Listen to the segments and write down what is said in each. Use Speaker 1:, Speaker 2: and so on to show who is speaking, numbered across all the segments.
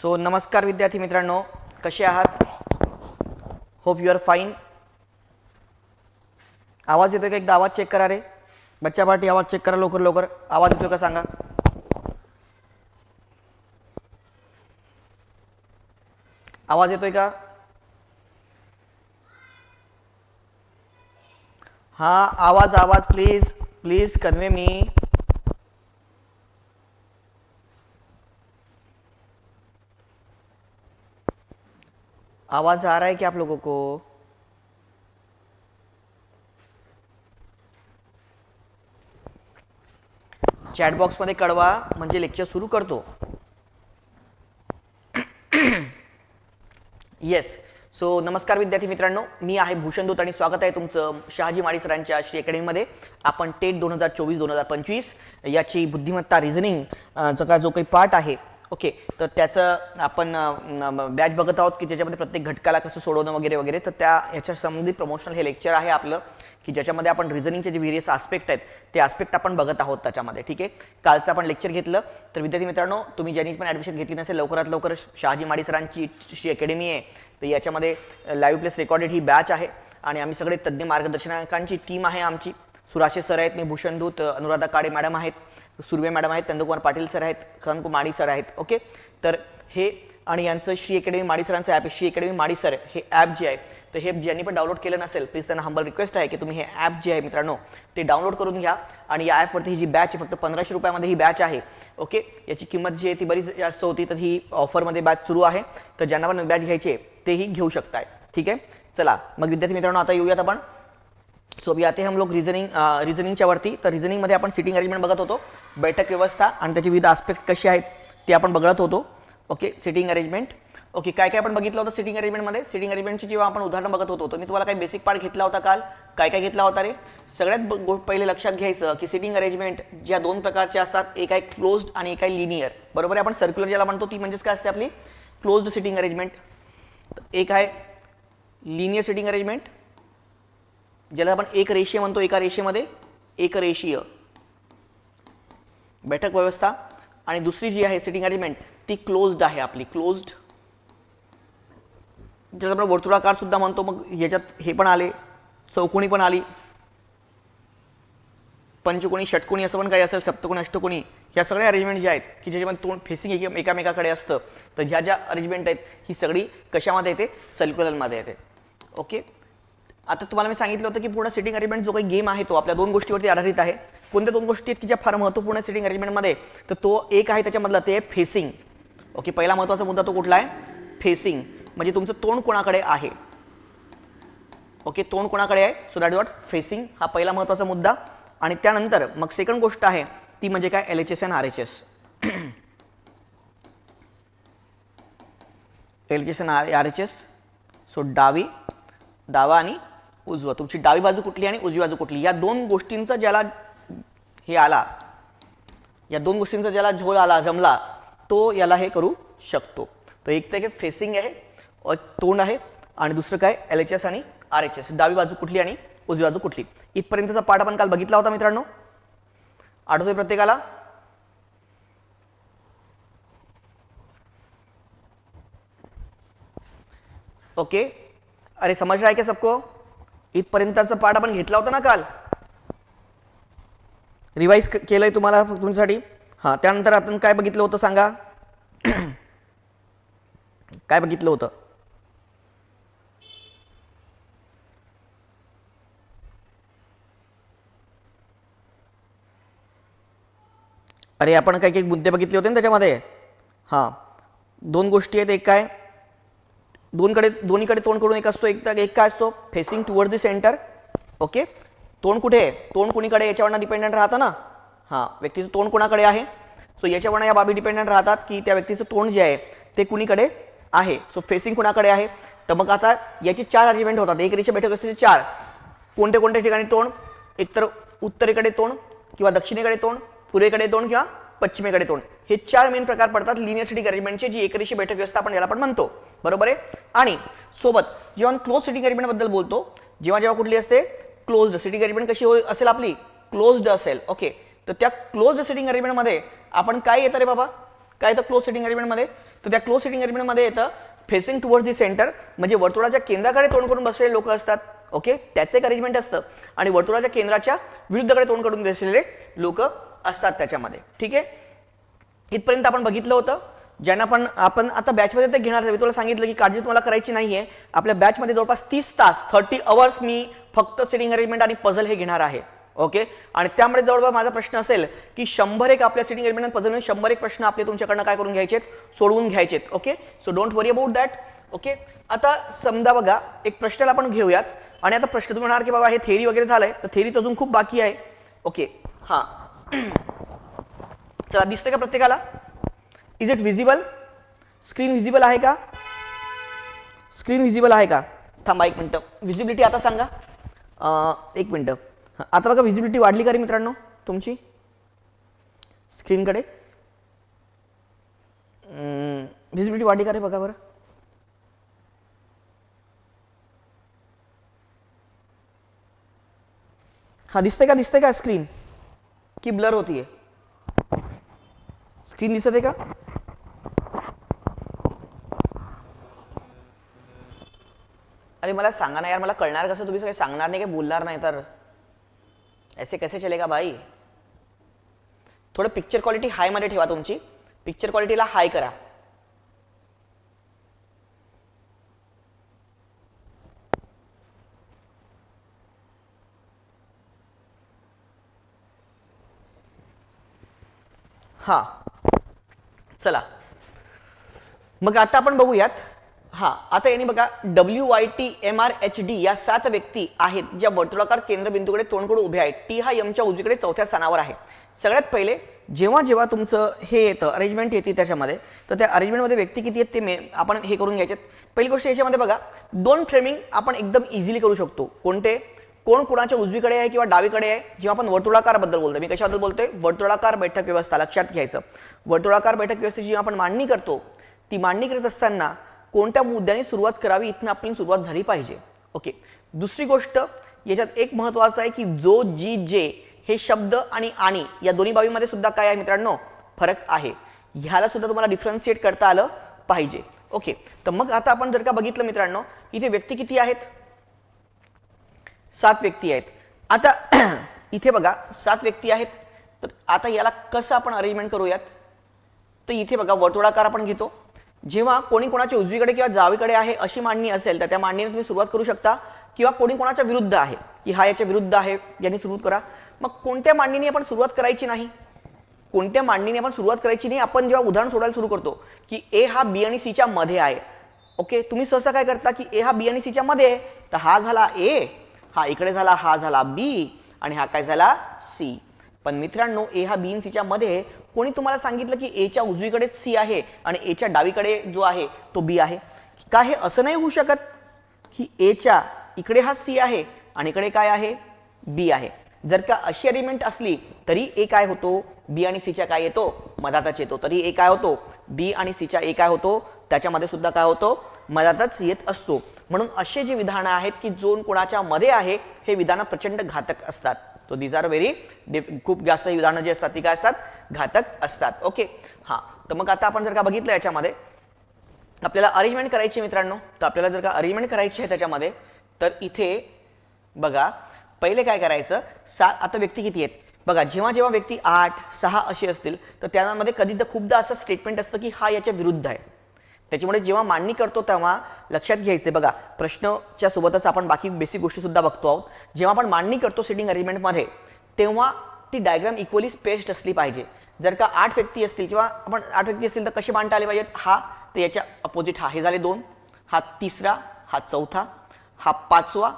Speaker 1: So नमस्कार विद्यार्थी मित्रांनो. कसे आहात? होप यू आर फाईन आवाज येतोय का? एकदा आवाज चेक करा रे. बच्चा पार्टी आवाज चेक करा लवकर लवकर. आवाज येतोय का सांगा? आवाज येतोय का? हा आवाज आवाज प्लीज प्लीज कन्वे मी आवाज आ रहा है क्या आप लोगों को? चॅट बॉक्समध्ये कळवा म्हणजे लेक्चर सुरू करतो. येस सो नमस्कार विद्यार्थी मित्रांनो मी आहे भूषण दूत आणि स्वागत आहे तुमचं शहाजी माळी सरांच्या श्री अकॅडमीमध्ये. आपण टेट दोन हजार चोवीस दोन हजार पंचवीस याची बुद्धिमत्ता रिझनिंग चा जो काही पार्ट आहे ओके तर त्याचं आपण बॅच बघत आहोत की त्याच्यामध्ये प्रत्येक घटकाला कसं सोडवणं वगैरे वगैरे तर त्या ह्याच्या संबंधित प्रमोशनल हे लेक्चर आहे आपलं की ज्याच्यामध्ये आपण रिझनिंगचे जे व्हेरियस आस्पेक्ट आहेत ते आस्पेक्ट आपण बघत आहोत त्याच्यामध्ये ठीक आहे? कालचं आपण लेक्चर घेतलं तर विद्यार्थी मित्रांनो तुम्ही ज्यांनी पण ॲडमिशन घेतली नसेल लवकरात लवकर शहाजी माडी सरांची श्री अकॅडमी आहे तर याच्यामध्ये लाईव्ह प्लेस रेकॉर्डेड ही बॅच आहे आणि आम्ही सगळे तज्ज्ञ मार्गदर्शकांची टीम आहे आमची. सुराशे सर आहेत मी भूषण दूत अनुराधा काळे मॅडम आहेत सुर्वे मॅडम आहेत नंदकुमार पाटील सर आहेत खनकु माडी सर आहेत ओके? तर हे आणि यांचं श्री अकॅडमी माडी सरांचं app Shri academy Madi sir हे ॲप जे आहे तर हे ज्यांनी पण डाउनलोड केलं नसेल प्लीज त्यांना हंबल रिक्वेस्ट आहे की तुम्ही हे ॲप जे आहे मित्रांनो ते डाउनलोड करून घ्या आणि या ॲपवरती ही जी बॅच आहे फक्त पंधराशे रुपयामध्ये ही बॅच आहे ओके? याची किंमत जी आहे ती बरीच जास्त होती तर ही ऑफरमध्ये बॅच सुरू आहे. तर ज्यांना पण बॅच घ्यायची आहे तेही घेऊ शकताय ठीक आहे? चला मग विद्यार्थी मित्रांनो आता येऊयात आपण. सो अभी आते हम लोग रिजनिंग रिझनिंगच्या वरती. तर रिजनिंगमध्ये आपण सिटिंग अरेंजमेंट बघत होतो. बैठक व्यवस्था आणि त्याचे विविध आस्पेक्ट कसे आहेत ते आपण बघत होतो. ओके सिटिंग अरेंजमेंट ओके काय काय आपण बघितलं होतं सिटिंग अरेंजमेंटमध्ये सिटिंग अरेंजमेंटची जेव्हा आपण उदाहरण बघत होतो तर मी तुम्हाला काही बेसिक पार्ट घेतला होता काल. काय काय घेतला होता रे? सगळ्यात गो- पहिले लक्षात घ्यायचं की सिटिंग अरेंजमेंट ज्या दोन प्रकारचे असतात एक आहे क्लोज्ड आणि एक आहे लिनियर बरोबर आहे? आपण सर्क्युलर ज्याला म्हणतो ती म्हणजेच काय असते आपली? क्लोज्ड सिटिंग अरेंजमेंट एक आहे लिनियर सिटिंग अरेंजमेंट ज्याला आपण एक रेषीय म्हणतो एका रेषेमध्ये एक रेषीय. बैठक व्यवस्था आणि दुसरी जी आहे सिटिंग अरेंजमेंट ती क्लोज्ड आहे आपली क्लोज्ड ज्याला आपण वर्तुळाकार सुद्धा म्हणतो मग ह्याच्यात हे पण आले चौकोनी पण आली. पंचकोणी षटकोणी असं पण काही असेल सप्तकोणी अष्टकोणी ह्या सगळ्या अरेंजमेंट ज्या आहेत की ज्याच्यामध्ये तोंड फेसिंग एक एकामेकाकडे असतं तर ज्या ज्या अरेंजमेंट आहेत ही सगळी कशामध्ये येते? सर्क्युलरमध्ये येते. ओके आता तुम्हाला मी सांगितलं होतं की पूर्ण सिटिंग अरेंजमेंट जो काही गेम आहे तो आपल्या दोन गोष्टीवरती आधारित आहे. कोणत्या दोन गोष्टी आहेत की ज्या फार महत्त्वपूर्ण सिटिंग अरेंजमेंटमध्ये तर तो एक आहे त्याच्यामधला ते फेसिंग ओके पहिला महत्त्वाचा मुद्दा तो कुठला आहे? फेसिंग म्हणजे तुमचं तोंड कोणाकडे आहे? ओके तोंड कोणाकडे आहे? सो दॅट वॉट फेसिंग हा पहिला महत्त्वाचा मुद्दा. आणि त्यानंतर मग सेकंड गोष्ट आहे ती म्हणजे काय? L H S and R H S L H S and R R H S so डावी डावा आणि उजवा. तुमची डावी बाजू कुठली आणि उजवी बाजू कुठली? या दोन गोष्टींचा ज्याला हे आला या दोन गोष्टींचा ज्याला झोल आला जमला तो याला हे करू शकतो. तर एक तर फेसिंग आहे तोंड आहे आणि दुसरं काय? एल एच एस आणि आर एच एस डावी बाजू कुठली आणि उजवी बाजू कुठली? इथपर्यंतचा पाठ आपण काल बघितला होता मित्रांनो. आठवतोय प्रत्येकाला? ओके? अरे समझ रहा है क्या सबको? इथपर्यंतचा पाठ आपण घेतला होता ना काल? रिवाईज केलंय तुम्हाला तुमच्यासाठी? हां त्यानंतर आपण काय बघितलं होतं सांगा? काय बघितलं होतं? अरे आपण काही काही मुद्दे बघितले होते ना त्याच्यामध्ये? हां दोन गोष्टी आहेत एक काय? दोनकडे दोन्हीकडे तोंड करून एक असतो एक एक काय असतो? Facing toward the centre okay तोंड कुठे आहे? तोंड कुणीकडे याच्यावरनं डिपेंडंट राहतं ना? हां व्यक्तीचं तोंड कोणाकडे आहे? सो याच्यावरनं या बाबी डिपेंडंट राहतात की त्या व्यक्तीचं तोंड जे आहे ते कुणीकडे आहे? सो फेसिंग कुणाकडे आहे? तर मग आता याचे चार अरेंजमेंट होतात. एक रेषा बैठक असते चार. कोणत्या कोणत्या ठिकाणी तोंड? एकतर उत्तरेकडे तोंड किंवा दक्षिणेकडे तोंड पूर्वेकडे तोंड किंवा पश्चिमेकडे तोंड. हे चार मेन प्रकार पडतात. लिनियर सिटिंग अरेंजमेंटचे जी एकरेषी बैठक व्यवस्था आपण याला पण म्हणतो. बरोबर आहे? आणि सोबत जेव्हा क्लोज सिटिंग अरेंजमेंटबद्दल बोलतो जेव्हा जेव्हा कुठली असते? क्लोज्ड सिटिंग अरेंजमेंट कशी हो असेल आपली? क्लोज्ड असेल. ओके तर त्या क्लोज सिटिंग अरेंजमेंटमध्ये आपण काय येतं रे बाबा? काय येतं क्लोज सिटिंग अरेंजमेंटमध्ये तर त्या क्लोज सिटिंग अरेंजमेंटमध्ये येतं फेसिंग टुवर्ड्स दी सेंटर म्हणजे वर्तुळाच्या केंद्राकडे तोंड करून बसलेले लोक असतात. ओके त्याचं एक अरेंजमेंट असतं. आणि वर्तुळाच्या केंद्राच्या विरुद्धकडे तोंड करून बसलेले लोक असतात त्याच्यामध्ये. ठीक आहे? इथपर्यंत आपण बघितलं होतं. ज्यांना पण आपण आता बॅचमध्ये ते घेणार मी तुला सांगितलं की काळजी तुम्हाला करायची नाही आहे आपल्या बॅचमध्ये जवळपास तीस तास थर्टी अवर्स मी फक्त सिटिंग अरेंजमेंट आणि पझल हे घेणार आहे. ओके आणि त्यामुळे जवळपास माझा प्रश्न असेल की शंभर एक आपल्या सिटिंग अरेंजमेंट पझल शंभर एक प्रश्न आपले तुमच्याकडनं काय करून घ्यायचे सोडवून घ्यायचे okay so don't worry about that okay आता समजा बघा एक प्रश्नाला आपण घेऊयात. आणि आता प्रश्न तुम्ही म्हणणार की बाबा हे थेरी वगैरे झालंय. तर थेरी अजून खूप बाकी आहे. ओके हां. चला दिसतंय का प्रत्येकाला? Is it visible screen visible आहे का? स्क्रीन विजिबल आहे का? थांबा एक मिनटं. विजिबिलिटी आता सांगा. अं, एक मिनटं. आता बघा विजिबिलिटी वाढली का रे मित्रांनो? तुमची? स्क्रीनकडे विजिबिलिटी वाढली का रे बघा बरं. हा दिसतंय का? दिसतंय का स्क्रीन की ब्लर होतीये. स्क्रीन दिसत आहे का? अरे मला सांगा ना यार मला कळणार कसं? तुम्ही काही सांगणार नाही काही बोलणार नाही तर. ऐसे कैसे चलेगा भाई? थोडं पिक्चर क्वालिटी हायमध्ये ठेवा तुमची. पिक्चर क्वालिटीला हाय करा. हा. चला. मग आता आपण बघूयात. हा आता यांनी बघा W Y T M R H D या सात व्यक्ती आहेत ज्या वर्तुळाकार केंद्रबिंदूकडे तोंडकडे उभे आहेत. टी हा यमच्या उजवीकडे चौथ्या स्थानावर आहे. सगळ्यात पहिले जेव्हा जेव्हा तुमचं हे येतं अरेंजमेंट येते त्याच्यामध्ये तर त्या अरेंजमेंटमध्ये व्यक्ती किती आहेत ते मे आपण हे करून घ्यायचे पहिली गोष्ट याच्यामध्ये बघा दोन फ्रेमिंग आपण एकदम इझिली करू शकतो. कोणते? कोण कोणाच्या उजवीकडे आहे किंवा डावीकडे आहे? जेव्हा आपण वर्तुळाकारबद्दल बोलतो मी कशाबद्दल बोलतोय? वर्तुळाकार बैठक व्यवस्था लक्षात घ्यायचं. वर्तुळाकार बैठक व्यवस्थेची जेव्हा आपण मांडणी करतो ती मांडणी करत असताना कोणत्या मुद्द्याने सुरुवात करावी इथनं आपली सुरुवात झाली पाहिजे. ओके दुसरी गोष्ट याच्यात एक महत्वाचं आहे की जो जी जे हे शब्द आणि आणि या दोन्ही बाबीमध्ये सुद्धा काय आहे मित्रांनो? फरक आहे. ह्याला सुद्धा तुम्हाला डिफरन्शिएट करता आलं पाहिजे. ओके तर मग आता आपण जर का बघितलं मित्रांनो इथे व्यक्ती किती आहेत? सात व्यक्ती आहेत. आता इथे बघा सात व्यक्ती आहेत. तर आता याला कसं आपण अरेंजमेंट करूयात? तर इथे बघा वर्तुळाकार आपण घेतो. जेव्हा कोणी कोणाच्या उजवीकडे किंवा जावीकडे आहे अशी मांडणी असेल तर त्या मांडणीने तुम्ही सुरुवात करू शकता. किंवा कोणी कोणाच्या विरुद्ध आहे की हा याच्या विरुद्ध आहे यांनी सुरुवात करा. मग कोणत्या मांडणीने आपण सुरुवात करायची नाही? कोणत्या मांडणीने आपण सुरुवात करायची नाही? आपण जेव्हा उदाहरण सोडायला सुरू करतो की ए हा बी आणि सीच्या मध्ये आहे. ओके? तुम्ही सहसा काय करता की ए हा बी आणि सीच्या मध्ये आहे तर हा झाला ए हा इकडे झाला हा झाला बी आणि हा काय झाला सी. पण मित्रांनो ए हा बी एन सीच्या मध्ये कोणी तुम्हाला सांगितलं की एच्या उजवीकडेच सी आहे आणि एच्या डावीकडे जो आहे तो बी आहे? का हे असं नाही होऊ शकत की एच्या इकडे हा सी आहे आणि इकडे काय आहे? बी आहे. जर का अशी अरेंजमेंट असली तरी ए काय होतो? बी आणि सीच्या काय येतो? मधातच येतो. तरी ए काय होतो? बी आणि सीच्या ए काय होतो? त्याच्यामध्ये सुद्धा काय होतो? मधातच येत असतो. म्हणून असे जे विधानं आहेत की जो कोणाच्या मध्ये आहे हे विधानं प्रचंड घातक असतात. तो दीज आर व्हेरी खूप जास्त उदाहरणं जी असतात ती काय असतात? घातक असतात. ओके हां. तर मग आता आपण जर का बघितलं याच्यामध्ये आपल्याला अरेंजमेंट करायची आहे मित्रांनो तर आपल्याला जर का अरेंजमेंट करायची आहे त्याच्यामध्ये तर इथे बघा पहिले काय करायचं? सात आता व्यक्ती किती आहेत? बघा जेव्हा जेव्हा व्यक्ती आठ सहा अशी असतील तर त्यामध्ये कधी तर खूपदा असं स्टेटमेंट असतं की हा याच्या विरुद्ध आहे. त्याच्यामुळे जेव्हा मांडणी करतो तेव्हा लक्षात घ्यायचे बघा प्रश्नच्या सोबतच आपण बाकी बेसिक गोष्टीसुद्धा बघतो आहोत. जेव्हा आपण मांडणी करतो सिटिंग अरेंजमेंटमध्ये तेव्हा ती डायग्राम इक्वली स्पेस्ड असली पाहिजे. जर का आठ व्यक्ती असतील किंवा आपण आठ व्यक्ती असतील तर कसे मांडता आले पाहिजेत? हा तर याच्या अपोजिट हा हे झाले दोन. हा तिसरा हा चौथा हा पाचवा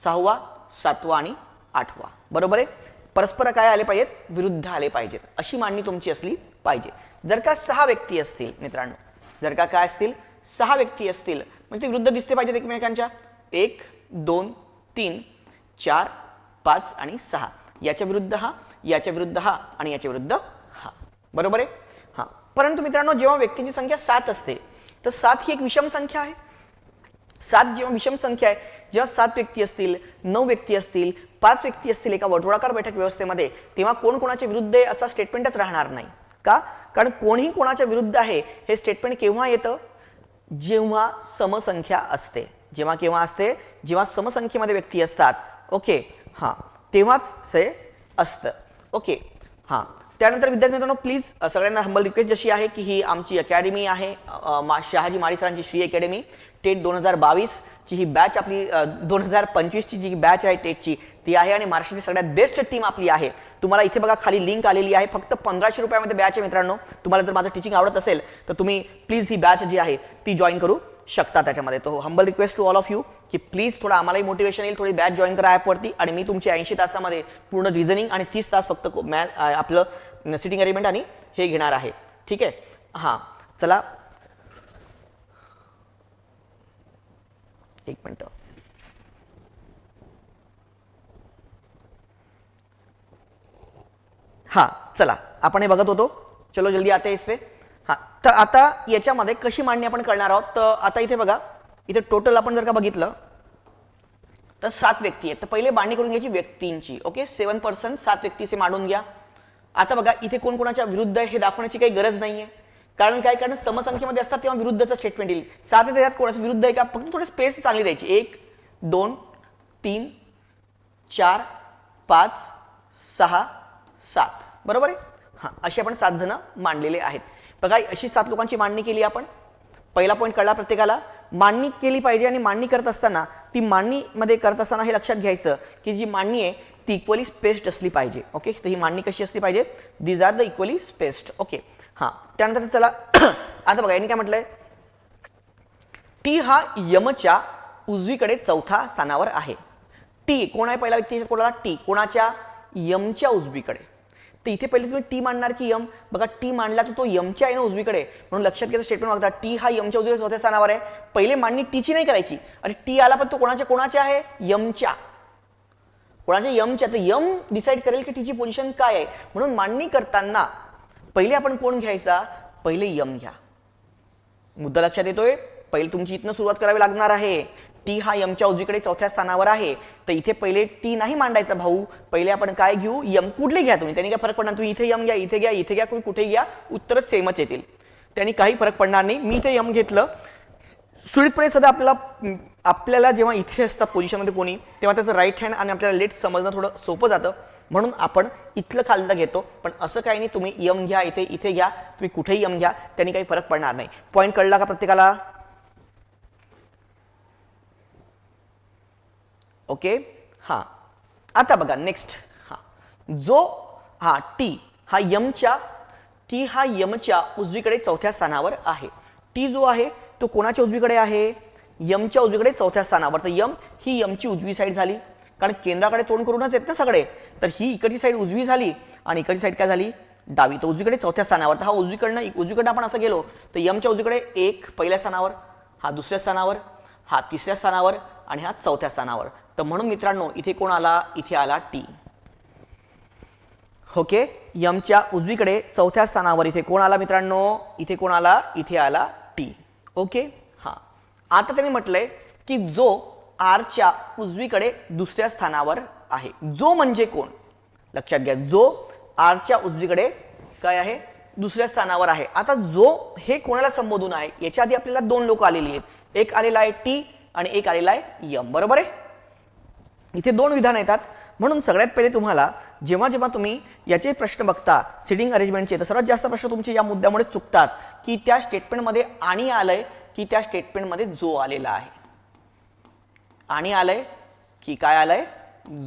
Speaker 1: सहावा सातवा आणि आठवा. बरोबर आहे? परस्पर काय आले पाहिजेत? विरुद्ध आले पाहिजेत. अशी मांडणी तुमची असली पाहिजे. जर का सहा व्यक्ती असतील मित्रांनो जर का काय असतील सहा व्यक्ती असतील म्हणजे ते विरुद्ध दिसते पाहिजेत एकमेकांच्या. एक दोन तीन चार पाच आणि सहा. याच्या विरुद्ध हा याच्या विरुद्ध हा आणि याच्या विरुद्ध हा. बरोबर आहे? हां. परंतु मित्रांनो जेव्हा व्यक्तींची संख्या सात असते तर सात ही एक विषम संख्या आहे. सात जेव्हा विषम संख्या आहे जेव्हा सात व्यक्ती असतील नऊ व्यक्ती असतील पाच व्यक्ती असतील एका वर्तुळाकार बैठक व्यवस्थेमध्ये तेव्हा कोण कोणाच्या विरुद्ध आहे असा स्टेटमेंटच राहणार नाही. का? कारण कोणीही कोणाच्या विरुद्ध आहे हे स्टेटमेंट केव्हा येतं? जेव्हा समसंख्या असते. जेव्हा केव्हा असते? जेव्हा समसंख्येमध्ये व्यक्ती असतात. ओके. हां. तेव्हाच हे असतं. ओके. हां. त्यानंतर विद्यार्थी मित्रांनो प्लीज सगळ्यांना हंबल रिक्वेस्ट जशी आहे की ही आमची अकॅडमी आहे. मा शहाजी माळी सरांची श्री अकॅडमी टेट दोन हजार बावीसची ही बॅच आपली दोन हजार पंचवीसची जी बॅच आहे टेटची ती आहे आणि महाराष्ट्राची सगळ्यात बेस्ट टीम आपली आहे. तुम्हाला इथे बघा खाली लिंक आलेली आहे. फक्त पंधराशे रुपयामध्ये बॅच आहे मित्रांनो. तुम्हाला जर माझं टीचिंग आवडत असेल तर तुम्ही प्लीज ही बॅच जी आहे ती जॉईन करू शकता त्याच्यामध्ये. तो humble request to all of you की प्लीज थोडं आम्हालाही मोटिवेशन येईल थोडी बॅच जॉईन करा ॲपवरती आणि मी तुमची ऐंशी तासामध्ये पूर्ण रिझनिंग आणि तीस तास फक्त मॅ आपलं सिटिंग अरेंजमेंट आणि हे घेणार आहे. ठीक आहे? हां. चला. एक मिनटं. हां चला. आपण हे बघत होतो. चलो जल्दी आते इस पे. हां तर आता याच्यामध्ये कशी मांडणी आपण करणार आहोत? तर आता इथे बघा. इथे टोटल आपण जर का बघितलं तर सात व्यक्ती आहेत. तर पहिले मांडणी करून घ्यायची व्यक्तींची. ओके सेवन पर्सन सात व्यक्तीचे मांडून घ्या. आता बघा इथे कोण कोणाच्या विरुद्ध आहे हे दाखवण्याची काही गरज नाहीये. कारण काय? कारण समसंख्येमध्ये असतात तेव्हा विरुद्धचं स्टेटमेंट येईल. सात त्याच्यात कोणाचं विरुद्ध आहे का? फक्त थोडी स्पेस चांगली द्यायची. एक दोन तीन चार पाच सहा सात. बरोबर आहे? हां असे आपण सात जण मांडलेले आहेत. बघा अशी सात लोकांची मांडणी केली आपण. पहिला पॉईंट कळला प्रत्येकाला. मांडणी केली पाहिजे आणि मांडणी करत असताना ती मांडणीमध्ये करत असताना हे लक्षात घ्यायचं की जी मांडणी आहे ती इक्वली स्पेस्ड असली पाहिजे. ओके तर ही मांडणी कशी असली पाहिजे? These are the equally spaced okay हां त्यानंतर चला आता बघा यांनी काय म्हटलंय? टी हा यमच्या उजवीकडे चौथा स्थानावर आहे. टी कोण आहे पहिला व्यक्ती? कोणाला? टी कोणाच्या यमच्या उजवीकडे. तर इथे पहिले तुम्ही टी मांडणार की यम. बघा टी मांडला तर तो यमच्या आहे ना उजवीकडे. म्हणून लक्षात घ्यायचं स्टेटमेंट बघता टी हा यमच्या उजवीकडे चौथ्या स्थानावर आहे. पहिले मांडणी टीची नाही करायची. आणि टी आला पण तो कोणाच्या कोणाच्या आहे? यमच्या. कोणाच्या? यमच्या. तर यम डिसाईड करेल की टीची पोझिशन काय आहे. म्हणून मांडणी करताना पहिले आपण कोण घ्यायचा? पहिले यम घ्या. मुद्दा लक्षात येतोय? पहिले तुमची इथनं सुरुवात करावी लागणार आहे. टी हा यमच्या उजवीकडे चौथ्या स्थानावर आहे. तर इथे पहिले टी नाही मांडायचा भाऊ. पहिले आपण काय घेऊ? यम कुठले घ्या तुम्ही? त्यांनी काय फरक पडणार? तुम्ही इथे यम घ्या इथे घ्या इथे घ्या तुम्ही कुठे घ्या? उत्तर सेमच येतील. त्यांनी काही फरक पडणार नाही. मी इथे यम घेतलं. सुळीतपणे सध्या आपल्याला आपल्याला जेव्हा इथे असतात पोझिशनमध्ये कोणी तेव्हा त्याचं राईट हँड आणि आपल्याला लेट समजणं थोडं सोपं जातं. म्हणून आपण इथलं खाल्लं घेतो. पण असं काही नाही. तुम्ही यम घ्या इथे इथे घ्या. तुम्ही कुठेही यम घ्या. त्यांनी काही फरक पडणार नाही. पॉईंट कळला का प्रत्येकाला? ओके? हां. आता बघा नेक्स्ट हां. जो हा टी हा यमच्या टी हा यमच्या उजवीकडे चौथ्या स्थानावर आहे. टी जो आहे तो कोणाच्या उजवीकडे आहे? यमच्या उजवीकडे चौथ्या स्थानावर. तर यम ही यमची उजवी साईड झाली. कारण केंद्राकडे तोंड करूनच येत ना सगळे. तर ही इकडची साईड उजवी झाली आणि इकडची साईड काय झाली? डावी. तर उजवीकडे चौथ्या स्थानावर. तर हा उजवीकडनं उजवीकडनं आपण असं गेलो. तर यमच्या उजवीकडे एक पहिल्या स्थानावर. हा दुसऱ्या स्थानावर. हा तिसऱ्या स्थानावर. आणि हा चौथ्या स्थानावर. तर म्हणून मित्रांनो इथे कोण आला? इथे आला टी. ओके? यमच्या उजवीकडे चौथ्या स्थानावर इथे कोण आला मित्रांनो? इथे कोण आला? इथे आला टी. ओके? हां. आता त्यांनी म्हटलंय की जो आरच्या उजवीकडे दुसऱ्या स्थानावर आहे. जो म्हणजे कोण? लक्षात घ्या जो आरच्या उजवीकडे काय आहे? दुसऱ्या स्थानावर आहे. आता जो हे कोणाला संबोधून आहे? याच्या आधी आपल्याला दोन लोक आलेली आहेत. एक आलेला आहे टी आणि एक आलेला आहे यम. बरोबर आहे? इथे दोन विधान येतात. म्हणून सगळ्यात पहिले तुम्हाला जेव्हा जेव्हा तुम्ही याचे प्रश्न बघता सिटिंग अरेंजमेंटचे तर सर्वात जास्त प्रश्न तुमचे या मुद्द्यामुळे चुकतात की त्या स्टेटमेंटमध्ये आणि आलंय की त्या स्टेटमेंटमध्ये जो आलेला आहे. आणि आलंय की काय आलंय?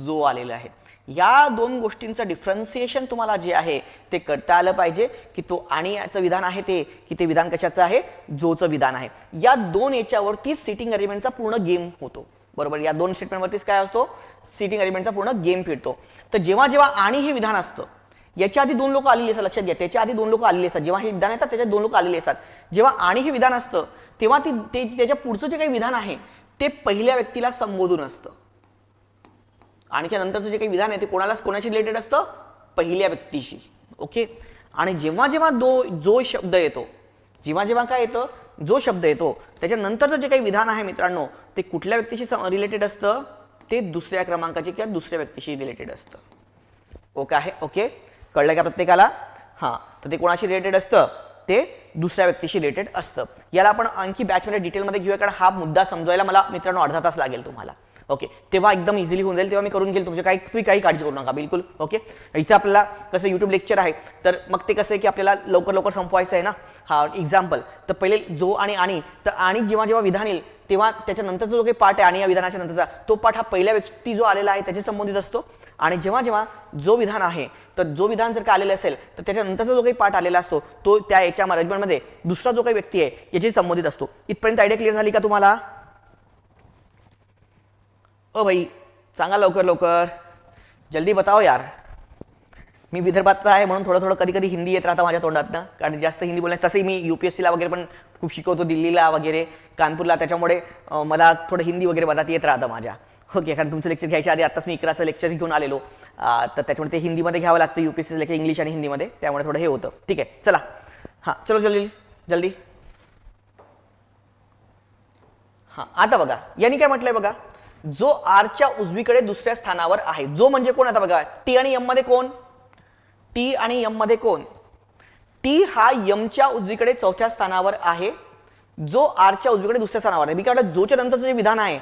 Speaker 1: जो आलेला आहे. या दोन गोष्टींचं डिफरन्सिएशन तुम्हाला जे आहे ते करता आलं पाहिजे की तो आणि याचं विधान आहे ते की ते विधान कशाचं आहे? जोचं विधान आहे. या दोन याच्यावरतीच सिटिंग अरेंजमेंटचा पूर्ण गेम होतो. बरोबर? या दोन स्टेटमेंटवरतीच काय असतो? सिटिंग अरेंजमेंटचा पूर्ण गेम फिरतो. तर जेव्हा जेव्हा आणि हे विधान असतं याच्या आधी दोन लोक आलेली असतात लक्षात घ्या. त्याच्या आधी दोन लोक आलेली असतात. जेव्हा हे विधान येतात त्याच्यात दोन लोक आलेले असतात. जेव्हा आणि हे विधान असतं तेव्हा ती ते त्याच्या पुढचं जे काही विधान आहे ते पहिल्या व्यक्तीला संबोधून असतं. आणखी नंतरचं जे काही विधान आहे ते कोणालाच कोणाशी रिलेटेड असतं? पहिल्या व्यक्तीशी. ओके आणि जेव्हा जेव्हा दो जो शब्द येतो जेव्हा जेव्हा काय येतं? जो शब्द येतो त्याच्यानंतरचं जे काही विधान आहे मित्रांनो ते कुठल्या व्यक्तीशी रिलेटेड असतं? ते दुसऱ्या क्रमांकाचे किंवा दुसऱ्या व्यक्तीशी रिलेटेड असतं. ओके आहे? ओके कळलं का प्रत्येकाला? हां. तर ते कोणाशी रिलेटेड असतं? ते दुसऱ्या व्यक्तीशी रिलेटेड असतं. याला आपण आणखी बॅचमध्ये डिटेलमध्ये घेऊया कारण हा मुद्दा समजवायला मला मित्रांनो अर्धा तास लागेल तुम्हाला. ओके तेव्हा एकदम इझिली होऊन जाईल तेव्हा मी करून घेईल तुमचे. काही तुम्ही काही काळजी करू नका बिलकुल. ओके इथे आपल्याला कसं यूट्यूब लेक्चर आहे तर मग ते कसं आहे की आपल्याला लवकर लवकर संपवायचं आहे ना? हा एक्झाम्पल तर पहिले जो आणि आणि तर आणि जेव्हा जेव्हा विधान येईल तेव्हा त्याच्यानंतरचा जो काही पाठ आहे आणि या विधानाच्या नंतरचा तो पाठ हा पहिल्या व्यक्ती जो आलेला आहे त्याची संबंधित असतो. आणि जेव्हा जेव्हा जो विधान आहे तर जो विधान जर का आलेलं असेल तर त्याच्यानंतरचा जो काही पाठ आलेला असतो तो त्या याच्या मॅनेजमेंटमध्ये दुसरा जो काही व्यक्ती आहे याची संबंधित असतो. इथपर्यंत आयडिया क्लिअर झाली का तुम्हाला? ओ भाई सांगा लवकर लवकर. जल्दी बताओ यार. मी विदर्भातला आहे म्हणून थोडं थोडं कधी कधी हिंदी येत राहतं माझ्या तोंडातनं. कारण जास्त हिंदी बोलण्यात तसंही मी यू पी एस सीला वगैरे पण खूप शिकवतो दिल्लीला वगैरे कानपूरला. त्याच्यामुळे मला थोडं हिंदी वगैरे मधात येत राहतं माझ्या. ओके कारण तुमचं लेक्चर घ्यायच्या आधी आताच मी इकराचं लेक्चर घेऊन आलेलो. तर त्याच्यामुळे ते हिंदीमध्ये घ्यावं लागतं U P S C lecture English आणि हिंदीमध्ये. त्यामुळे थोडं हे होतं. ठीक आहे चला. हां चलो जल्दी जल्दी. हां आता बघा. यांनी काय म्हटलंय बघा? जो आरच्या उजवीकडे दुसऱ्या स्थानावर आहे. जो म्हणजे कोण आता बघा? टी आणि एममध्ये कोण? टी आणि एममध्ये कोण? टी हा यमच्या उजवीकडे चौथ्या स्थानावर आहे. जो आरच्या उजवीकडे दुसऱ्या स्थानावर आहे. मी काय वाटत जोच्या नंतरचं जे विधान आहे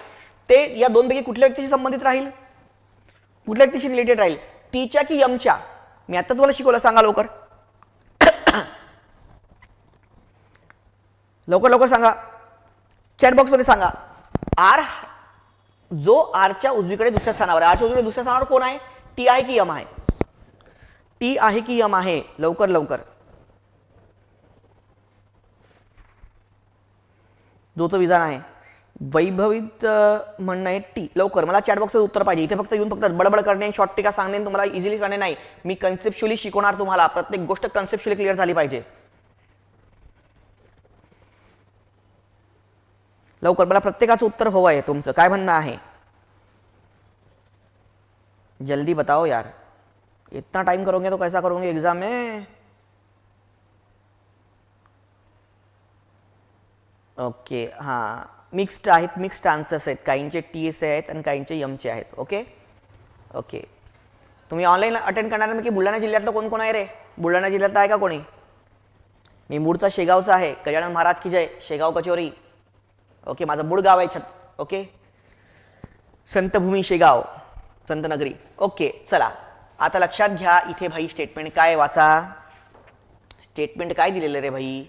Speaker 1: ते या दोनपैकी कुठल्या व्यक्तीशी संबंधित राहील? कुठल्या व्यक्तीशी रिलेटेड राहील? टीच्या की यमच्या मी आता तुम्हाला शिकवलं. सांगा लवकर. लवकर लवकर सांगा. चॅटबॉक्समध्ये सांगा. आर जो आरच्या उजवीकडे दुसऱ्या स्थानावर आहे. आरच्या उजवीकडे दुसऱ्या स्थानावर कोण आहे? टी आहे की यम आहे? टी आहे की यम आहे? लवकर लवकर. जो तो विधान आहे. वैभवीत म्हणणं आहे टी लवकर. मला चॅट उत्तर पाहिजे. इथे फक्त येऊन फक्त बडबड करणे शॉर्ट टिका सांगणे तुम्हाला इझिली करणे नाही. मी कन्सेप्च्युअली शिकवणार तुम्हाला. प्रत्येक गोष्ट कन्सेप्च्युअली क्लिअर झाली पाहिजे. लवकर. मला प्रत्येकाचं उत्तर हवं आहे तुमचं. काय म्हणणं आहे? जल्दी बताओ यार. इतना टाइम करोगे तो कैसा करोगे एग्जाम में? ओके हां. मिक्स्ड आहेत मिक्स्ड आन्सर्स आहेत. काहींचे टी एस आहेत आणि काहींचे यमचे आहेत. ओके ओके तुम्ही ऑनलाईन अटेंड करणार की बुलढाणा जिल्ह्यातलं कोण कोण आहे रे? बुलढाणा जिल्ह्यात आहे का कोणी? मी मूळचा शेगावचा आहे. गजानन महाराज की जय. शेगाव कचोरी. ओके माझं मूळ गाव आहे छत. ओके संतभूमी शेगाव संतनगरी. ओके चला. आता लक्षात घ्या इथे भाई स्टेटमेंट काय वाचा. स्टेटमेंट काय दिलेलं रे भाई?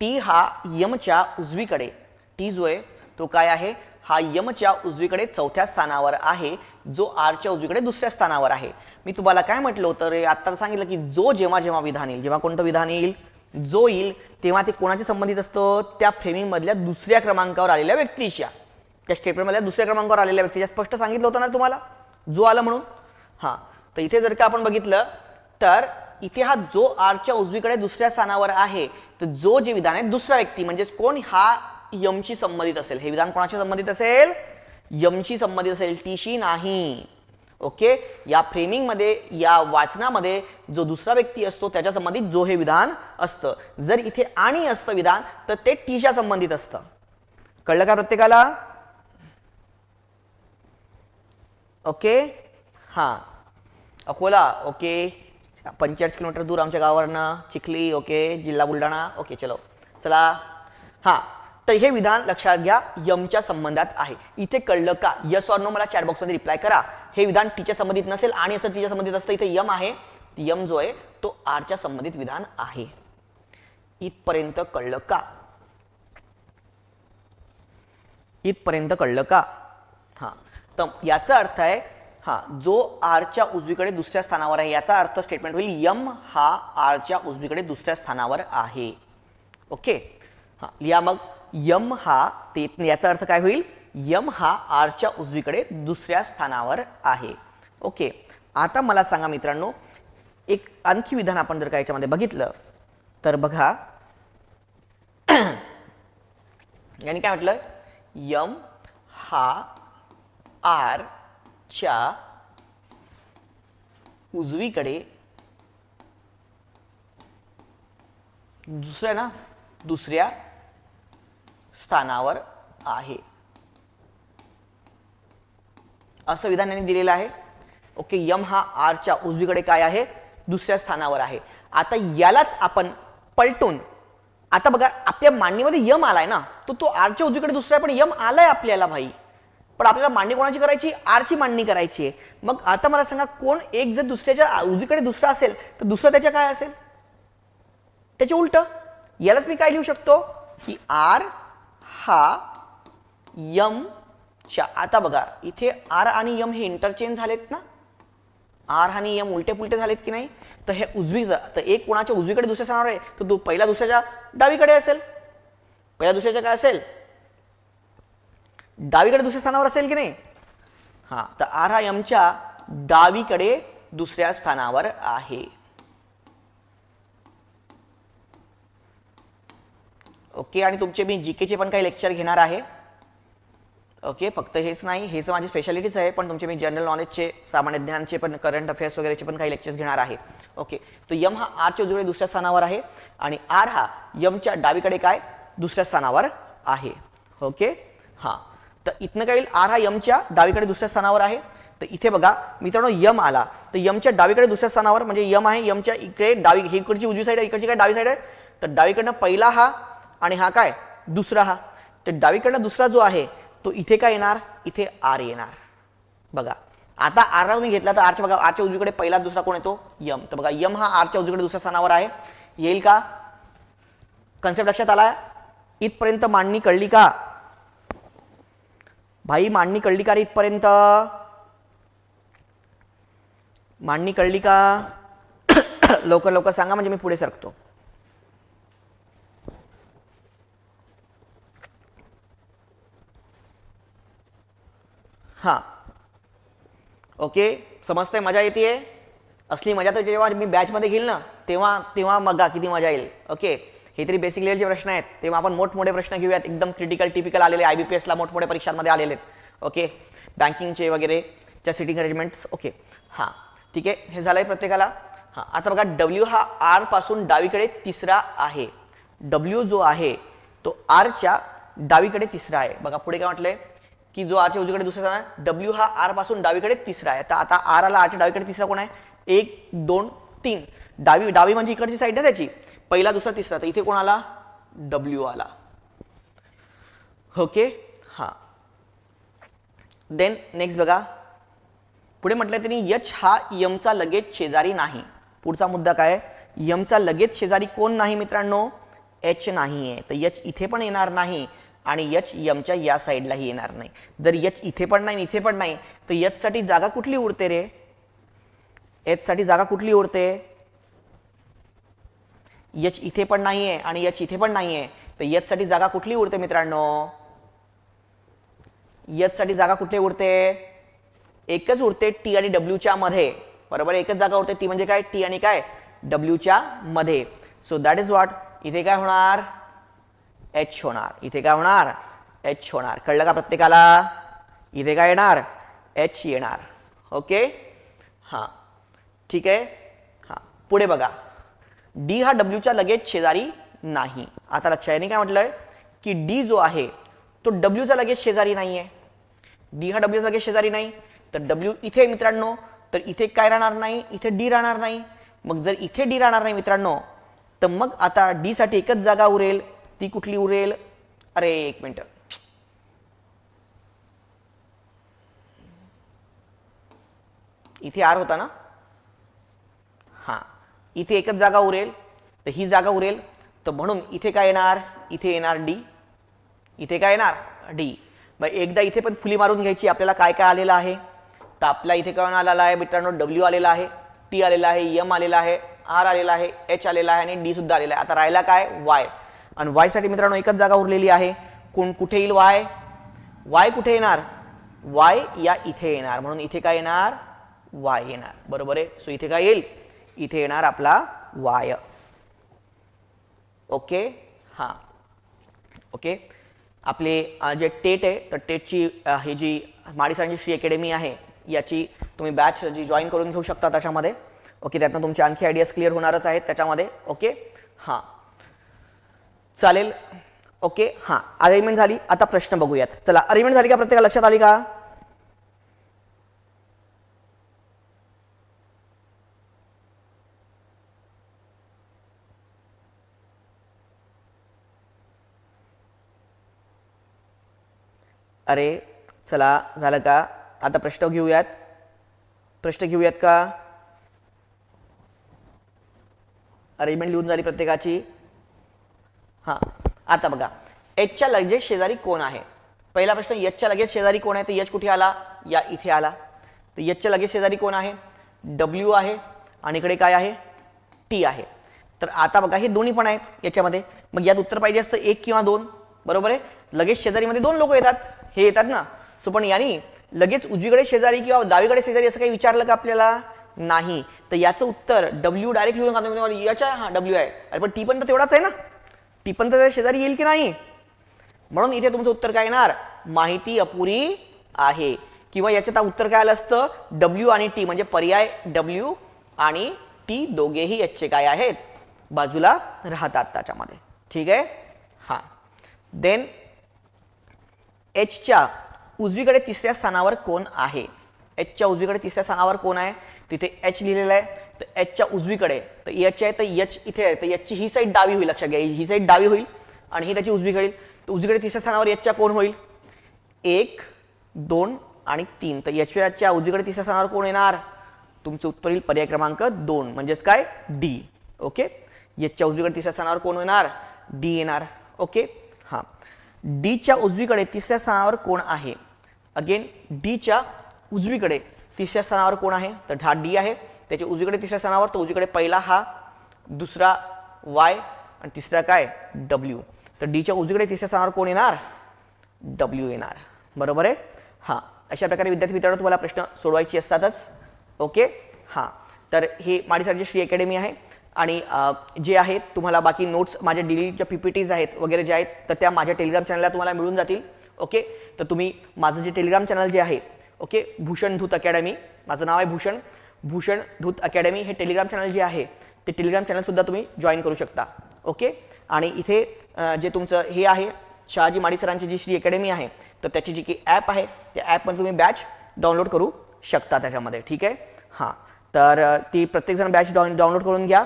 Speaker 1: टी हा यमच्या उजवीकडे. टी जो आहे तो काय आहे? हा यमच्या उजवीकडे चौथ्या स्थानावर आहे. जो आरच्या उजवीकडे दुसऱ्या स्थानावर आहे. मी तुम्हाला काय म्हटलं होतं रे? आत्ता सांगितलं की जो जेव्हा जेव्हा विधान येईल जेव्हा कोणतं विधान येईल? जो येईल तेव्हा ते कोणाच्या संबंधित असतं? त्या फ्रेमिंगमधल्या दुसऱ्या क्रमांकावर आलेल्या व्यक्तीच्या. त्या स्टेटमेंटमधल्या दुसऱ्या क्रमांकावर आलेल्या व्यक्तीच्या. स्पष्ट सांगितलं होतं ना तुम्हाला? जो आला म्हणून? हां. तर इथे जर का आपण बघितलं तर इथे हा जो आरच्या उजवीकडे दुसऱ्या स्थानावर आहे तर जो जे विधान आहे दुसरा व्यक्ती म्हणजे कोण? हा यमशी संबंधित असेल. हे विधान कोणाशी संबंधित असेल? यमशी संबंधित असेल. टीशी नाही. ओके? या फ्रेमिंगमध्ये या वाचनामध्ये जो दुसरा व्यक्ती असतो त्याच्या संबंधित जो हे विधान असतं. जर इथे आणि असतं विधान तर ते टीच्या संबंधित असतं. कळलं का प्रत्येकाला? ओके? हां. अकोला ओके. पंचेचाळीस किलोमीटर दूर आमच्या गावावरनं चिखली ओके. जिल्हा बुलढाणा ओके चलो. चला. हां. तर हे विधान लक्षात घ्या यमच्या संबंधात आहे. इथे कळलं का? यस ऑर नो मला चॅटबॉक्समध्ये रिप्लाय करा. हे विधान टीच्या संबंधित नसेल आणि असं टीच्या संबंधित असतं इथे यम आहे. यम जो आहे तो आरच्या संबंधित विधान आहे. इथपर्यंत कळलं का? इथपर्यंत कळलं का? हां. तर याचा अर्थ आहे हा जो आरच्या उजवीकडे दुसऱ्या स्थानावर आहे याचा अर्थ स्टेटमेंट होईल यम हा आरच्या उजवीकडे दुसऱ्या स्थानावर आहे. ओके? हां. लिहा मग यम हा ते याचा अर्थ काय होईल? यम हा आरच्या उजवीकडे दुसऱ्या स्थानावर आहे. ओके. आता मला सांगा मित्रांनो एक आणखी विधान आपण जर का याच्यामध्ये बघितलं तर बघा. यांनी काय म्हटलं? यम हा आर च्या उजवीकडे दुसऱ्या ना दुसऱ्या स्थानावर आहे. असं विधान यांनी दिलेलं आहे. ओके यम हा आरच्या उजवीकडे काय आहे? दुसऱ्या स्थानावर आहे. आता यालाच आपण पलटून आता बघा आपल्या मांडणीमध्ये यम आलाय ना तो तो आरच्या उजवीकडे दुसरा आहे पण यम आलाय आपल्याला भाई. पण आपल्याला मांडणी कोणाची करायची? आरची मांडणी करायची आहे. मग आता मला सांगा कोण एक जर दुसऱ्याच्या उजवीकडे दुसरा असेल तर दुसरा त्याच्या काय असेल? त्याचे उलट. यालाच मी काय लिहू शकतो? की आर हा यम च्या आता बघा इथे आर आणि यम हे इंटरचेंज झालेत ना? आर आणि यम उलटे पुलटे झालेत की नाही? तर हे उजवी तर एक कोणाच्या उजवीकडे दुसऱ्या स्थानावर आहे तर तो पहिला दुसऱ्याच्या डावीकडे असेल. पहिला दुसऱ्याच्या काय असेल? डावीकडे दुसऱ्या स्थानावर असेल की नाही? हा तर आर हा यमच्या डावीकडे दुसऱ्या स्थानावर आहे. ओके आणि तुमचे मी जी केचे पण काही लेक्चर घेणार आहे. ओके फक्त हेच नाही हेच माझी स्पेशालिटीच आहे पण तुमचे मी जनरल नॉलेजचे सामान्य ज्ञानचे पण करंट अफेअर्स वगैरेचे पण काही लेक्चर्स घेणार आहे. ओके तो यम हा आरच्या उजवीकडे दुसऱ्या स्थानावर आहे आणि आर हा यमच्या डावीकडे काय? दुसऱ्या स्थानावर आहे. ओके हां. तर इथनं काय येईल आर हा यमच्या डावीकडे दुसऱ्या स्थानावर आहे. तर इथे बघा मित्रांनो यम आला. तर यमच्या डावीकडे दुसऱ्या स्थानावर म्हणजे यम आहे यमच्या इकडे डावी ही इकडची उजवी साईड आहे इकडची काय? डावी साईड आहे. तर डावीकडनं पहिला हा आणि हा काय? दुसरा हा. तर डावीकडनं दुसरा जो आहे तो इथे काय येणार? इथे आर येणार. बघा आता आर तुम्ही घेतला तर आरच्या बघा आरच्या उजवीकडे पहिला दुसरा कोण येतो? यम. तर बघा यम हा आरच्या उजवीकडे दुसऱ्या स्थानावर आहे. येईल का? कन्सेप्ट लक्षात आला? इथपर्यंत मांडणी कळली का? भाई मांडणी कळली का रे इथपर्यंत? मांडणी कळली का? लवकर लवकर सांगा म्हणजे मी पुढे सरकतो. हां. ओके समजतंय? मजा येते असली मजा तर जेव्हा मी बॅचमध्ये घेईल ना तेव्हा तेव्हा मगा किती मजा येईल. ओके हे तरी बेसिक लेवलचे प्रश्न आहेत. तेव्हा आपण मोठमोठे प्रश्न घेऊयात. एकदम क्रिटिकल टिपिकल आलेले आय बी पी एसला मोठमोठ्या परीक्षांमध्ये आलेले आहेत. ओके बँकिंगचे वगैरे च्या सिटिंग अरेंजमेंट्स ओके हां. ठीक आहे? हे झालं आहे प्रत्येकाला? हां. आता बघा डब्ल्यू हा आरपासून डावीकडे तिसरा आहे. डब्ल्यू जो आहे तो आरच्या डावीकडे तिसरा आहे. बघा पुढे काय म्हटलंय? की जो आरच्या उजवीकडे दुसरा जाणार डब्ल्यू हा आरपासून डावीकडे तिसरा आहे. तर आता आर आला आरच्या डावीकडे तिसरा कोण आहे? एक दोन तीन. डावी डावी म्हणजे इकडची साईड आहे त्याची? पहिला दुसरा तिसरा. तर इथे कोण आला? डब्ल्यू आला. ओके हां. देन नेक्स्ट बघा. पुढे म्हटलं त्यांनी यच हा यमचा लगेच शेजारी नाही. पुढचा मुद्दा काय यमचा लगेच शेजारी कोण नाही मित्रांनो? एच नाही आहे तर यच इथे पण येणार नाही. आणि यच यमच्या या साईडलाही येणार नाही. जर यच इथे पण नाही इथे पण नाही तर यचसाठी जागा कुठली उरते रे? यचसाठी जागा कुठली उरते यच इथे पण नाहीये आणि यच इथे पण नाहीये तर यचसाठी जागा कुठली उरते मित्रांनो? यचसाठी जागा कुठली उरते एकच उरते टी आणि डब्ल्यूच्या मध्ये. बरोबर? एकच जागा उरते ती म्हणजे काय? टी आणि काय? डब्ल्यूच्या मध्ये. सो दॅट इज वॉट इथे काय होणार? एच होणार. इथे काय होणार? एच होणार. कळलं का प्रत्येकाला? इथे काय येणार? एच येणार. ओके? हां. ठीक आहे? हां. पुढे बघा. डी हा डब्ल्यूच्या लगेच शेजारी नाही. आता लक्षात येणे काय म्हटलंय? की डी जो आहे तो डब्ल्यूचा लगेच शेजारी नाही आहे डी हा डब्ल्यूचा लगेच शेजारी नाही. तर डब्ल्यू इथे मित्रांनो. तर इथे काय राहणार नाही? इथे डी राहणार नाही. मग जर इथे डी राहणार नाही मित्रांनो तर मग आता डीसाठी एकच जागा उरेल. ती कुठली उरेल? अरे एक मिनटं. इथे आर होता ना? हां. इथे एकच जागा उरेल तर ही जागा उरेल. तर म्हणून इथे काय येणार? इथे येणार डी. इथे काय येणार? डी. मग एकदा इथे पण फुली मारून घ्यायची. आपल्याला काय काय आलेलं आहे? तर आपला इथे काय आलेला आहे मित्रांनो? डब्ल्यू आलेला आहे टी आलेला आहे यम आलेला आहे आर आलेला आहे एच आलेला आहे आणि डी सुद्धा आलेला आहे. आता राहिला काय? वाय आणि वायसाठी मित्रांनो एकच जागा उरलेली आहे. कोण कुठे येईल? वाय. वाय कुठे येणार? वाय या इथे येणार. म्हणून इथे काय येणार? वाय येणार. बरोबर आहे? सो इथे काय येईल? इथे येणार आपला वाय. ओके? हां. ओके? आपले जे टेट आहे तर टेटची ही जी माडिसांची श्री अकॅडमी आहे याची तुम्ही बॅच जी जॉईन करून घेऊ शकता त्याच्यामध्ये. ओके? त्यातनं तुमचे आणखी आयडियाज क्लिअर होणारच आहेत त्याच्यामध्ये. ओके? हां. चालेल? ओके हां. अरेंजमेंट झाली आता प्रश्न बघूयात. चला अरेंजमेंट झाली का प्रत्येका लक्षात आली का? अरे चला झालं का? आता प्रश्न घेऊयात. प्रश्न घेऊयात का? अरेंजमेंट लिहून झाली प्रत्येकाची. हां. आता बघा एचच्या लगेच शेजारी कोण आहे? पहिला प्रश्न यचच्या लगेच शेजारी कोण आहे? तर यच कुठे आला? या इथे आला. तर यचच्या लगेच शेजारी कोण आहे? डब्ल्यू आहे. आणि इकडे काय आहे? टी आहे. तर आता बघा हे दोन्ही पण आहेत याच्यामध्ये. मग यात उत्तर पाहिजे असतं एक किंवा दोन. बरोबर आहे? लगेच शेजारीमध्ये दोन लोक येतात. हे येतात ना? सो पण यांनी लगेच उजवीकडे शेजारी किंवा डावीकडे शेजारी असं काही विचारलं का आपल्याला? नाही. तर याचं उत्तर डब्ल्यू डायरेक्ट लिहून म्हणजे याच्या हा डब्ल्यू आहे. अरे पण टी पण तर तेवढाच आहे ना? टी पण तर शेजारी येईल की नाही? म्हणून इथे तुमचं उत्तर काय येणार? माहिती अपुरी आहे. किंवा याच्यात उत्तर काय आलं असतं? डब्ल्यू आणि टी म्हणजे पर्याय डब्ल्यू आणि टी दोघेही याचे काय आहेत? बाजूला राहतात त्याच्यामध्ये. ठीक आहे? हां. देन एचच्या उजवीकडे तिसऱ्या स्थानावर कोण आहे? एचच्या उजवीकडे तिसऱ्या स्थानावर कोण आहे? तिथे एच लिहिलेलं आहे. तर एचच्या उजवीकडे. तर एच आहे तर एच इथे आहे. तर एचची ही साईड डावी होईल लक्षात घ्या. ही साईड डावी होईल आणि ही त्याची उजवीकडे तर उजवीकडे तिसऱ्या स्थानावर एचच्या कोण होईल? एक दोन आणि तीन. तर एचच्या उजवीकडे तिसऱ्या स्थानावर कोण येणार? तुमचं उत्तर येईल पर्याय क्रमांक दोन. म्हणजेच काय? D okay? एचच्या उजवीकडे तिसऱ्या स्थानावर कोण येणार डी येणार. ओके? हां. डीच्या उजवीकडे तिसऱ्या स्थानावर कोण आहे? अगेन डीच्या उजवीकडे तिसऱ्या स्थानावर कोण आहे? तर हा डी आहे. त्याच्या उजवीकडे तिसऱ्या स्थानावर तर उजवीकडे पहिला हा दुसरा वाय आणि तिसरा काय? डब्ल्यू. तर डीच्या उजवीकडे तिसऱ्या स्थानावर कोण येणार? डब्ल्यू येणार. बरोबर आहे? हां. अशा प्रकारे विद्यार्थी मित्रांनो तुम्हाला प्रश्न सोडवायची असतातच. ओके? हां. तर हे माडीसारची श्री अकॅडमी आहे आणि जे आहेत तुम्हाला बाकी नोट्स माझ्या डिलीटच्या पी पी टीज आहेत वगैरे जे आहेत तर त्या माझ्या टेलिग्राम चॅनलला तुम्हाला मिळून जातील. ओके? तर तुम्ही माझं जे टेलिग्राम चॅनल जे आहे ओके? भूषण धूत अकॅडमी. माझं नाव आहे भूषण. भूषण धूत अकॅडमी हे टेलिग्राम चॅनल जे आहे ते टेलिग्राम चॅनलसुद्धा तुम्ही जॉईन करू शकता ओके आणि इथे जे तुमचं हे आहे शहाजी माडी सरांची जी श्री अकॅडमी आहे तर त्याची जी की ॲप आहे त्या ॲपमध्ये तुम्ही बॅच डाउनलोड करू शकता त्याच्यामध्ये ठीक आहे? हां तर ती प्रत्येकजण बॅच डाउन डाउनलोड करून घ्या.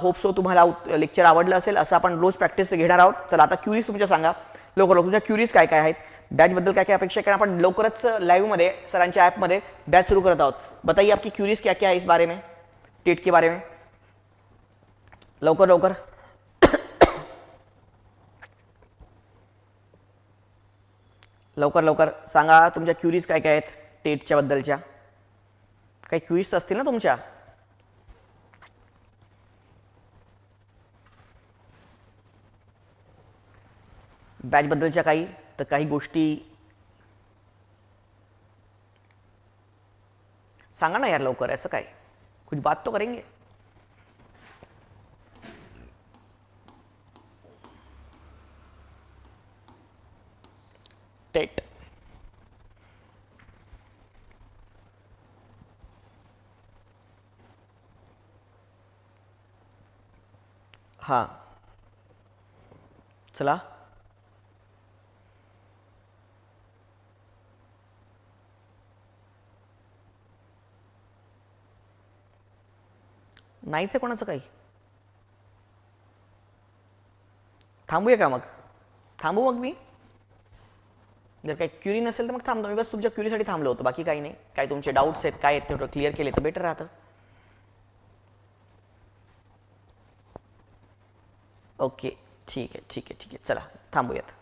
Speaker 1: होप सो तुम्हाला लेक्चर आवडलं असेल असं आपण रोज प्रॅक्टिस घेणार आहोत. चला आता क्युरीज तुमच्या सांगा. लवकर लवकर तुमच्या क्युरीज काय काय आहेत? बॅचबद्दल काय काय अपेक्षा कारण आपण लवकरच लाईव्हमध्ये सरांच्या ॲपमध्ये बॅच सुरू करत आहोत. बताइए आपकी क्युरीज क्या क्या है इस बारे में? टेट के बारे में? लवकर लवकर। लवकर लवकर। सांगा तुमच्या क्युरीज काय काय आहेत टेटच्या बद्दलच्या? काही क्युरीज तर असतील ना तुमच्या? बॅचबद्दलच्या काही? तर काही गोष्टी सांगा ना यार लवकर असं काय? कुछ बात तो करेंगे? टेट हां। चला। नाहीच आहे कोणाचं काही? थांबूया का मग? थांबू मग मी? जर काही क्युरी नसेल तर मग थांबतो. मी बस तुमच्या क्युरीसाठी थांबलो होतो. बाकी काही नाही. काय तुमचे डाऊट्स आहेत काय आहेत तेवढं क्लिअर केले तर बेटर राहतं. ओके ठीक आहे ठीक आहे ठीक आहे. चला थांबूयात.